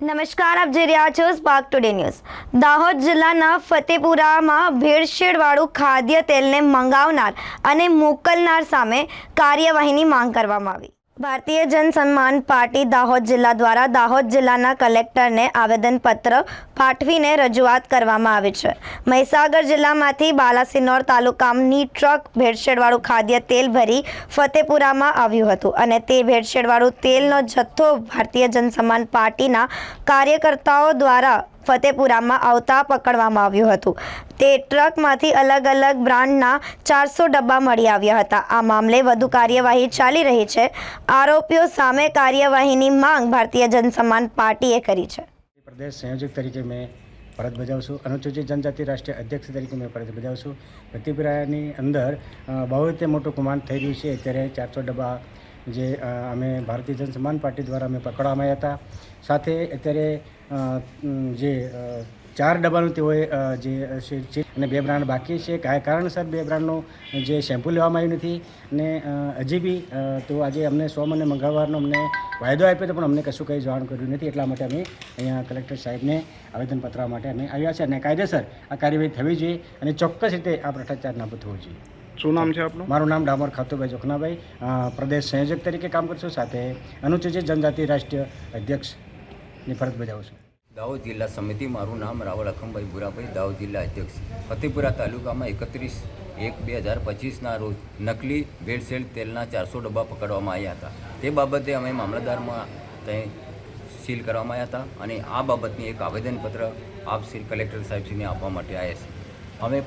નમસ્કાર, આપ જોઈ રહ્યા છો સ્પાર્ક ટુડે ન્યૂઝ દાહોદ જિલ્લાના ફતેપુરામાં ભેળસેળવાળું ખાદ્ય તેલને મંગાવનાર અને મોકલનાર સામે કાર્યવાહીની માંગ કરવામાં આવી. ભારતીય જનસન્માન પાર્ટી દાહોદ જિલ્લા દ્વારા દાહોદ જિલ્લાના કલેક્ટરને આવેદનપત્ર પાઠવીને રજૂઆત કરવામાં આવી છે. મહીસાગર જિલ્લામાંથી બાલાસિનોર તાલુકાની ટ્રક ભેળસેળવાળું ખાદ્ય તેલ ભરી ફતેપુરામાં આવ્યું હતું અને તે ભેળસેળવાળું તેલનો જથ્થો ભારતીય જનસન્માન પાર્ટીના કાર્યકર્તાઓ દ્વારા ફતેપુરામાં આવતા પકડવામાં આવ્યું હતું. તે ટ્રકમાંથી અલગ અલગ બ્રાન્ડના ચારસો ડબ્બા મળી આવ્યા હતા. આ મામલે વધુ કાર્યવાહી ચાલી રહી છે. આરોપીઓ સામે કાર્યવાહીની માંગ ભારતીય જનસમાન પાર્ટીએ કરી છે. પ્રદેશ સંયોજક તરીકે મેં ફરજ બજાવું છું અનુસૂચિત જનજાતિ રાષ્ટ્રીય અધ્યક્ષ તરીકે મેં ફરજ બજાવું છું અંદર બહુ રીતે મોટું કુમાંડ થઈ રહ્યું છે. અત્યારે ચારસો ડબ્બા જે અમે ભારતીય જનસમાન પાર્ટી દ્વારા અમે પકડવામાં આવ્યા હતા. સાથે અત્યારે જે ચાર ડબ્બાનું તેઓએ જે છે અને બે બ્રાન્ડ બાકી છે. કયા કારણસર બે બ્રાન્ડનું જે શેમ્પુ લેવામાં આવ્યું નથી અને હજી બી તો આજે અમને સોમ અને મંગળવારનો અમને વાયદો આપ્યો હતો, પણ અમને કશું કંઈ જાણ કર્યું નથી. એટલા માટે અમે અહીંયા કલેક્ટર સાહેબને આવેદનપત્ર માટે અમે આવ્યા છે અને કાયદેસર આ કાર્યવાહી થવી જોઈએ અને ચોક્કસ રીતે આ ભ્રષ્ટાચાર નાબૂદ થવો જોઈએ. શું નામ છે આપનું? મારું નામ ડામર ખાતુભાઈ જોખનાભાઈ પ્રદેશ સંયોજક તરીકે કામ કરું છું. સાથે અનુસૂચિત જનજાતિ રાષ્ટ્રીય અધ્યક્ષની ફરજ બજાવું છું. દાહોદ જિલ્લા સમિતિ મારું નામ રાવળ અખમભાઈ ભુરાભાઈ દાહોદ જિલ્લા અધ્યક્ષ. ફતેપુરા તાલુકામાં એકત્રીસ એક બે હજાર પચીસના રોજ નકલી ભેળસેળ તેલના ચારસો ડબ્બા પકડવામાં આવ્યા હતા. તે બાબતે અમે મામલતદારમાં ત્યાં સીલ કરવામાં આવ્યા હતા અને આ બાબતની એક આવેદનપત્ર આપ શ્રી કલેક્ટર સાહેબશ્રીને આપવા માટે આવ્યા છે અમે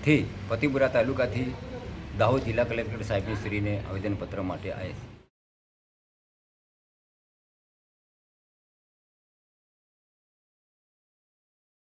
ફતેપુરાથી પતિપુરા તાલુકાથી દાહોદ જિલ્લા કલેક્ટર સાહેબની શ્રીને આવેદનપત્ર માટે આવે છે.